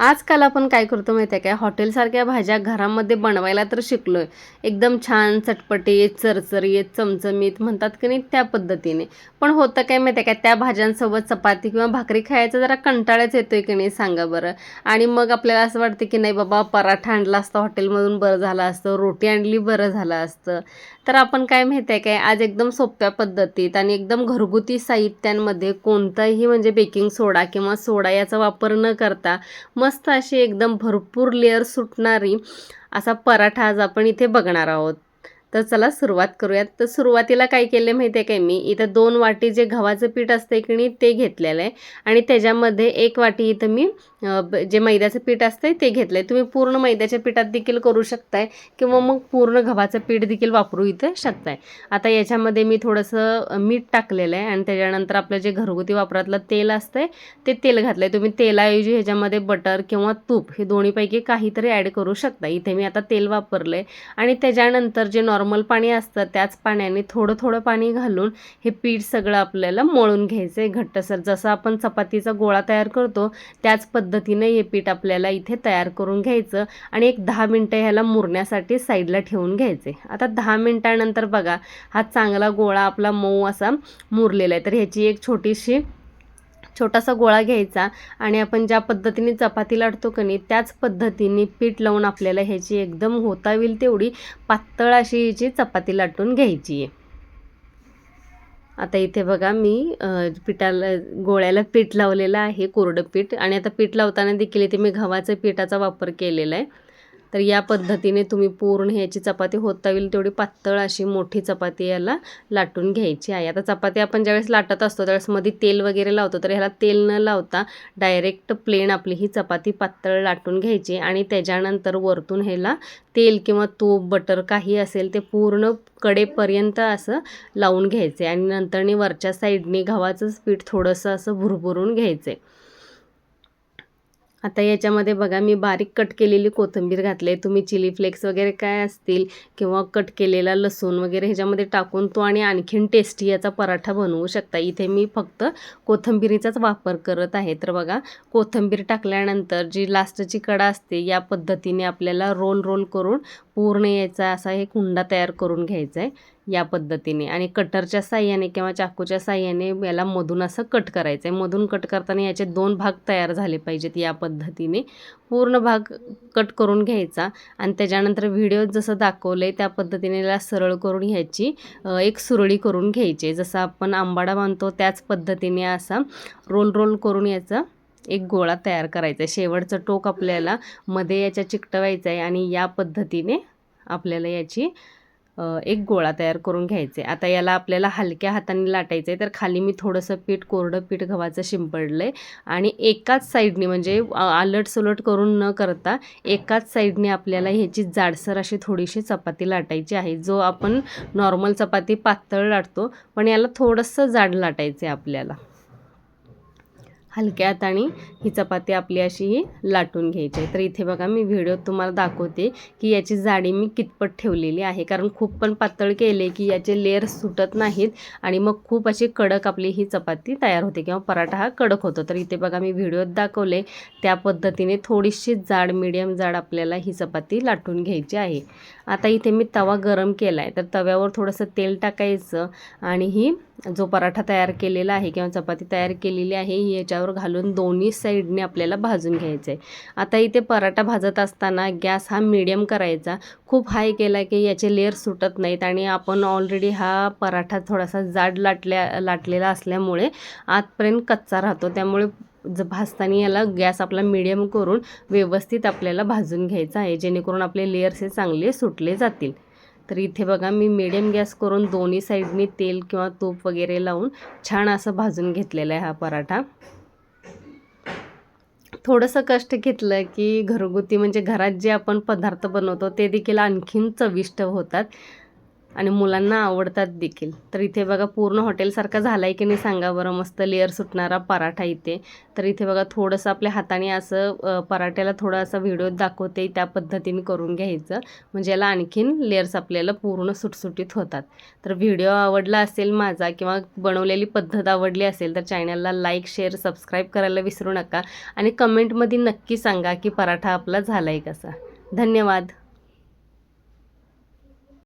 आजकाल आपण काय करतो माहिती आहे काय हॉटेलसारख्या भाज्या घरामध्ये बनवायला तर शिकलो आहे एकदम छान चटपटीत चरचरीत चमचमीत म्हणतात की नाही त्या पद्धतीने. पण होतं काय माहिती आहे काय त्या भाज्यांसोबत चपाती किंवा भाकरी खायचा जरा कंटाळाच येतोय की नाही सांगा बरं. आणि मग आपल्याला असं वाटतं की नाही बाबा पराठा आणला असता हॉटेलमधून बरं झालं असतं. रोटी आणली बरं झालं असतं. तर आपण काय माहिती आहे काय आज एकदम सोप्या पद्धतीत आणि एकदम घरगुती साहित्यांमध्ये कोणताही म्हणजे बेकिंग सोडा किंवा सोडा याचा वापर न करता मग मस्त अशी एकदम भरपूर लेअर सुटणारी असा पराठा आज आपण इथे बघणार आहोत. तर चला सुरुवात करूयात. तर सुरुवातीला काय केलं माहिती आहे काय? मी इथं दोन वाटी जे गव्हाचं पीठ असतं की नाही ते घेतलेलं आहे आणि त्याच्यामध्ये एक वाटी इथं मी जे मैद्याचं पीठ असतं ते घेतलं आहे तुम्ही पूर्ण मैद्याच्या पिठात देखील करू शकताय किंवा मग पूर्ण गव्हाचं पीठ देखील वापरू इथं शकताय. आता याच्यामध्ये मी थोडंसं मीठ टाकलेलं आहे आणि त्याच्यानंतर आपलं जे घरगुती वापरातलं तेल असतंय ते तेल घातलं आहे तुम्ही तेलाऐवजी ह्याच्यामध्ये बटर किंवा तूप हे दोन्हीपैकी काहीतरी ॲड करू शकता इथे मी आता तेल वापरलं आहे आणि त्याच्यानंतर जे नॉर्मल नॉर्मल पाणी असतं त्याच पाण्याने थोडं थोडं पाणी घालून हे पीठ सगळं आपल्याला मळून घ्यायचं आहे घट्टसर. जसं आपण चपातीचा गोळा तयार करतो त्याच पद्धतीने हे पीठ आपल्याला इथे तयार करून घ्यायचं आणि एक दहा मिनटं ह्याला मुरण्यासाठी साईडला ठेवून घ्यायचे आता दहा मिनटानंतर बघा हा चांगला गोळा आपला मऊ असा मुरलेला आहे. तर ह्याची एक छोटीशी छोटासा गोळा घ्यायचा आणि आपण ज्या पद्धतीने चपाती लाटतो का नाही त्याच पद्धतीने पीठ लावून आपल्याला ह्याची एकदम होता होईल तेवढी पातळ अशी ह्याची चपाती लाटून घ्यायची आहे. आता इथे बघा मी पिठाला गोळ्याला पीठ लावलेलं आहे कोरडं पीठ. आणि आता पीठ लावताना देखील इथे मी गव्हाचं पिठाचा वापर केलेला आहे. तर या पद्धतीने तुम्ही पूर्ण ह्याची चपाती होता येईल तेवढी पातळ अशी मोठी चपाती याला लाटून घ्यायची आहे. आता चपाती आपण ज्यावेळेस लाटत असतो त्यावेळेस मध्ये तेल वगैरे लावतो तर ह्याला तेल न लावता डायरेक्ट प्लेन आपली ही चपाती पातळ लाटून घ्यायची आणि त्याच्यानंतर वरतून ह्याला तेल किंवा तूप बटर काही असेल ते पूर्ण कडेपर्यंत असं लावून घ्यायचे आणि नंतरनी वरच्या साईडने गव्हाचंच पीठ थोडंसं असं भुरभुरून घ्यायचे. आता याच्यामध्ये बघा मी बारीक कट केलेली कोथिंबीर घातली. आहे तुम्ही चिली फ्लेक्स वगैरे काय असतील किंवा कट केलेला लसूण वगैरे ह्याच्यामध्ये टाकून तो आणि आणखीन टेस्टी याचा पराठा बनवू शकता. इथे मी फक्त कोथिंबीरीचाच वापर करत आहे. तर बघा कोथिंबीर टाकल्यानंतर जी लास्टची कडा असते या पद्धतीने आपल्याला रोल रोल करून पूर्ण यायचा असा एक हुंडा तयार करून घ्यायचा आहे या पद्धतीने. आणि कटरच्या साह्याने किंवा चाकूच्या साह्याने याला मधून असं कट करायचं आहे मधून कट करताना याचे दोन भाग तयार झाले पाहिजेत या पद्धतीने. पूर्ण भाग कट करून घ्यायचा आणि त्याच्यानंतर व्हिडिओ जसं दाखवलं आहे त्या पद्धतीने याला सरळ करून ह्याची एक सुरळी करून घ्यायची. आहे. जसं आपण आंबाडा बांधतो त्याच पद्धतीने असा रोल रोल करून याचा एक गोळा तयार करायचा आहे. शेवटचं टोक आपल्याला मध्ये याच्या चिकटवायचं आहे आणि या पद्धतीने आपल्याला याची एक गोळा तयार करून घ्यायचा आहे आता याला आपल्याला हलक्या हाताने लाटायचं आहे तर खाली मी थोडंसं पीठ कोरडं पीठ गव्हाचं शिंपडलं आहे आणि एकाच साईडने म्हणजे अ, करून न करता एकाच साईडने आपल्याला ह्याची जाडसर अशी थोडीशी चपाती लाटायची आहे. जो आपण नॉर्मल चपाती पातळ लाटतो पण याला थोडंसं जाड लाटायचं आहे आपल्याला. हलक्यात आणि ही चपाती आपली अशी ही लाटून घ्यायची आहे. तर इथे बघा मी व्हिडिओ तुम्हाला दाखवते की याची जाडी मी कितपत ठेवलेली आहे. कारण खूप पण पातळ केले की याचे लेअर सुटत नाहीत आणि मग खूप अशी कडक आपली ही चपाती तयार होते किंवा पराठा हा कडक होतो. तर इथे बघा मी व्हिडिओत दाखवले. त्या पद्धतीने थोडीशी जाड मिडियम जाड आपल्याला ही चपाती लाटून घ्यायची आहे. आता इथे मी तवा गरम केला आहे तर तव्यावर थोडंसं तेल टाकायचं आणि ही जो पराठा तयार केलेला आहे किंवा चपाती तयार केलेली आहे ही याच्यावर घालून दोन्ही साईडने आपल्याला भाजून घ्यायचं आहे आता इथे पराठा भाजत असताना गॅस हा मिडियम करायचा. खूप हाय केला की याचे लेअर सुटत नाहीत आणि आपण ऑलरेडी हा पराठा थोडासा जाड लाटल्या लाटलेला असल्यामुळे आतपर्यंत कच्चा राहतो. त्यामुळे ज भाजताना याला गॅस आपला मिडियम करून व्यवस्थित आपल्याला भाजून घ्यायचा आहे जेणेकरून आपले लेअर्स हे चांगले सुटले जातील. तर इथे बघा मी मिडियम गॅस करून दोन्ही साईडनी तेल किंवा तूप वगैरे लावून छान असं भाजून घेतलेला आहे हा पराठा. थोडंसं कष्ट घेतलं की घरगुती म्हणजे घरात जे आपण पदार्थ बनवतो ते देखील आणखीन चविष्ट होतात. आणि मुलांना आवडतात देखील. तर इथे बघा पूर्ण हॉटेलसारखा झाला आहे की नाही सांगा बरं. मस्त लेअर सुटणारा पराठा इथे. तर इथे बघा थोडंसं आपल्या हाताने असं पराठ्याला थोडा असा व्हिडिओ दाखवते. त्या पद्धतीने करून घ्यायचं. म्हणजे याला आणखीन लेअर्स आपल्याला पूर्ण सुटसुटीत होतात. तर व्हिडिओ आवडला असेल माझा किंवा बनवलेली पद्धत आवडली असेल तर चॅनलला लाईक शेअर सबस्क्राईब करायला विसरू नका. आणि कमेंटमध्ये नक्की सांगा की पराठा आपला झाला आहे कसा. धन्यवाद.